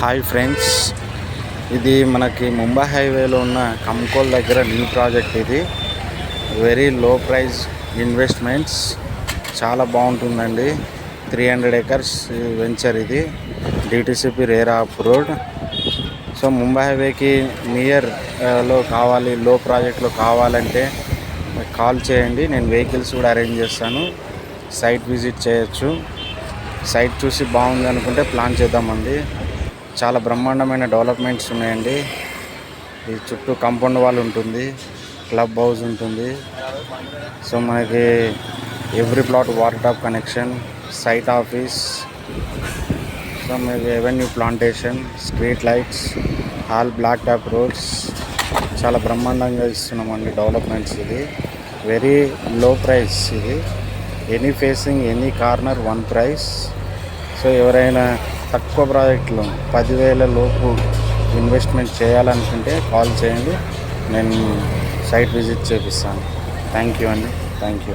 Hi friends. ఇది మనకి ముంబై హైవేలో ఉన్న కంకోల్ దగ్గర న్యూ ప్రాజెక్ట్ ఇది. వెరీ లో ప్రైస్ ఇన్వెస్ట్మెంట్స్ చాలా బాగుంటుందండి. త్రీ హండ్రెడ్ ఎకర్స్ వెంచర్ ఇది. DTCP RERA road so Mumbai హైవేకి నియర్ uh, లో కావాలి లో ప్రాజెక్ట్లో కావాలంటే కాల్ చేయండి. నేను వెహికల్స్ కూడా అరేంజ్ చేస్తాను. సైట్ విజిట్ చేయొచ్చు. సైట్ చూసి బాగుంది అనుకుంటే ప్లాన్ చేద్దామండి. చాలా బ్రహ్మాండమైన డెవలప్మెంట్స్ ఉన్నాయండి. ఈ చుట్టూ కాంపౌండ్ వాల్ ఉంటుంది క్లబ్ హౌస్ ఉంటుంది. సో మనకి every plot water tap connection site office so మనకి revenue plantation street lights all black top roads. చాలా బ్రహ్మాండంగా ఇస్తున్నామండి డెవలప్మెంట్స్ ఇది. వెరీ లో ప్రైస్ ఇది. Any facing any corner one price. So ఎవరైనా తక్కువ ప్రాజెక్టులు పదివేల లోపు ఇన్వెస్ట్మెంట్ చేయాలనుకుంటే కాల్ చేయండి. నేను సైట్ విజిట్ చేపిస్తాను. థ్యాంక్ యూ అండి. Thank you.